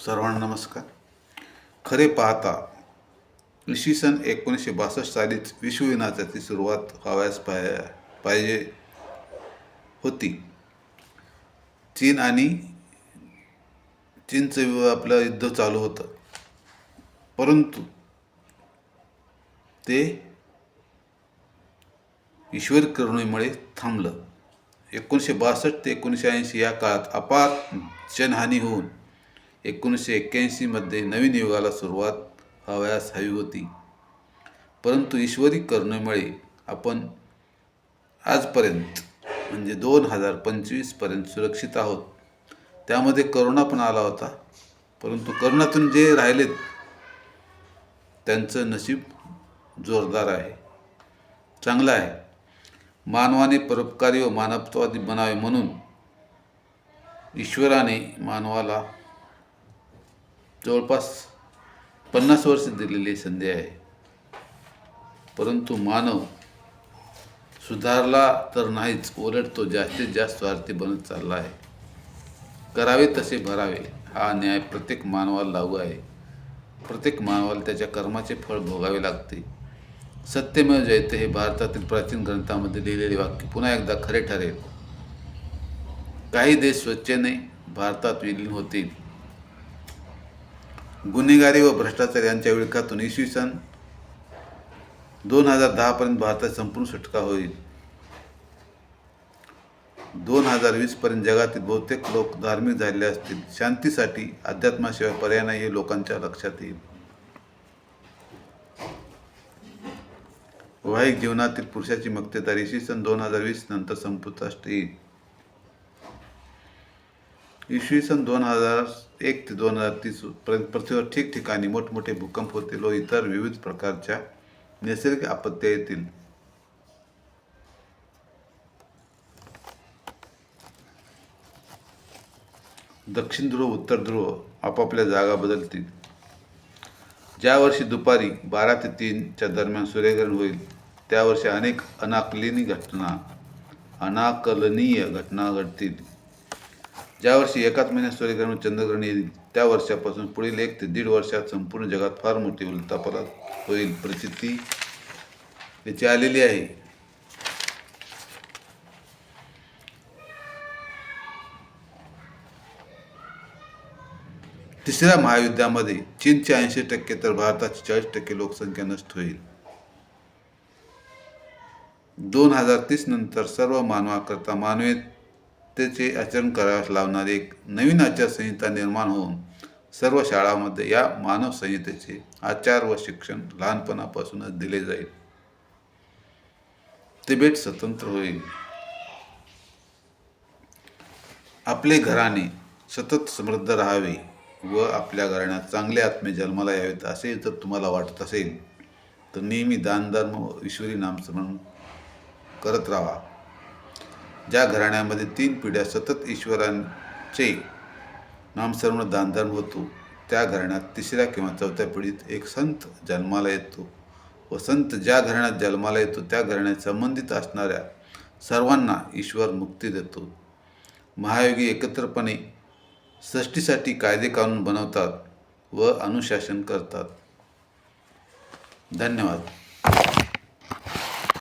सर्वांना नमस्कार. खरे पाहता इसवी सन एकोणीसशे बासष्ट सालीच विश्वयुद्धाची सुरुवात व्हावयास पाय पाहिजे होती. चीन आणि चीनचं आपलं युद्ध चालू होतं. परंतु ते ईश्वर करुणेमुळे थांबलं. एकोणीसशे बासष्ट ते एकोणीसशे ऐंशी या काळात अपार जनहानी होऊन एकोणीसशे एक्क्याऐंशीमध्ये नवीन युगाला सुरुवात हव्यास हवी होती. परंतु ईश्वरी करुणेमुळे आपण आजपर्यंत म्हणजे दोन हजार पंचवीसपर्यंत सुरक्षित आहोत. त्यामध्ये करोना पण आला होता. परंतु करोनातून जे राहिलेत त्यांचं नशीब जोरदार आहे. चांगलं आहे. मानवाने परोपकारी व मानवतावादी बनावे म्हणून ईश्वराने मानवाला जवळपास पन्नास वर्ष दिलेली संधी आहे. परंतु मानव सुधारला तर नाहीच उलट तो जास्तीत जास्त स्वार्थी बनत चालला आहे. करावे तसे भरावे हा न्याय प्रत्येक मानवाला लागू आहे. प्रत्येक मानवाला त्याच्या कर्माचे फळ भोगावे लागते. सत्यमेव जयते हे भारतातील प्राचीन ग्रंथामध्ये लिहिलेले वाक्य पुन्हा एकदा खरे ठरेल. काही देश स्वच्छेने भारतात विलीन होतील. गुन्हेगारी व भ्रष्टाचार यांच्या विळखातून इसवी सन दोन हजार दहापर्यंत भारतात संपूर्ण सुटका होईल. दोन हजार वीसपर्यंत जगातील बहुतेक लोक धार्मिक झालेले असतील. शांतीसाठी अध्यात्माशिवाय पर्याय नाही हे लोकांच्या लक्षात येईल. वैवाहिक जीवनातील पुरुषाची मक्तेदारी इसवी सन दोन हजार वीस नंतर संपुष्टात येईल. इसवी सन दोन हजार एक ते दोन हजार तीस पर्यंत पृथ्वीवर ठिकठिकाणी मोठमोठे भूकंप होतील व इतर विविध प्रकारच्या नैसर्गिक आपत्त्या येतील. दक्षिण ध्रुव उत्तर ध्रुव आपापल्या जागा बदलतील. ज्या वर्षी दुपारी बारा ते तीनच्या दरम्यान सूर्यग्रहण होईल त्या वर्षी अनेक अनाकलनीय घटना अनाकलनीय घटना घडतील. ज्या वर्षी एकाच महिन्यात सूर्यग्रहण चंद्रग्रहण येईल त्या वर्षापासून पुढील एक ते दीड वर्षात संपूर्ण जगात फार मोठी उलतापरात होईल प्रसिद्धी याची आलेली आहे. तिसऱ्या महायुद्धामध्ये चीनचे ऐंशी टक्के तर भारताची चाळीस टक्के लोकसंख्या नष्ट होईल. दोन हजार तीस नंतर सर्व मानवाकरता त्याचे आचरण करावयास लावणारी एक नवीन आचारसंहिता निर्माण होऊन सर्व शाळांमध्ये या मानव संहितेचे आचार व शिक्षण लहानपणापासूनच दिले जाईल. तिबेट स्वतंत्र होईल. आपले घराणे सतत समृद्ध राहावे व आपल्या घराण्यात चांगले आत्मे जन्माला यावेत असे जर तुम्हाला वाटत असेल तर नेहमी दानधर्म व ईश्वरी नामस्मरण करत राहा. ज्या घराण्यामध्ये तीन पिढ्या सतत ईश्वरांचे नामस्मरण दानधर्म होतो त्या घराण्यात तिसऱ्या किंवा चौथ्या पिढीत एक संत जन्माला येतो. व संत ज्या घराण्यात जन्माला येतो त्या घराण्यात संबंधित असणाऱ्या सर्वांना ईश्वर मुक्ती देतो. महायोगी एकत्रपणे सृष्टीसाठी कायदे कानून बनवतात व अनुशासन करतात. धन्यवाद.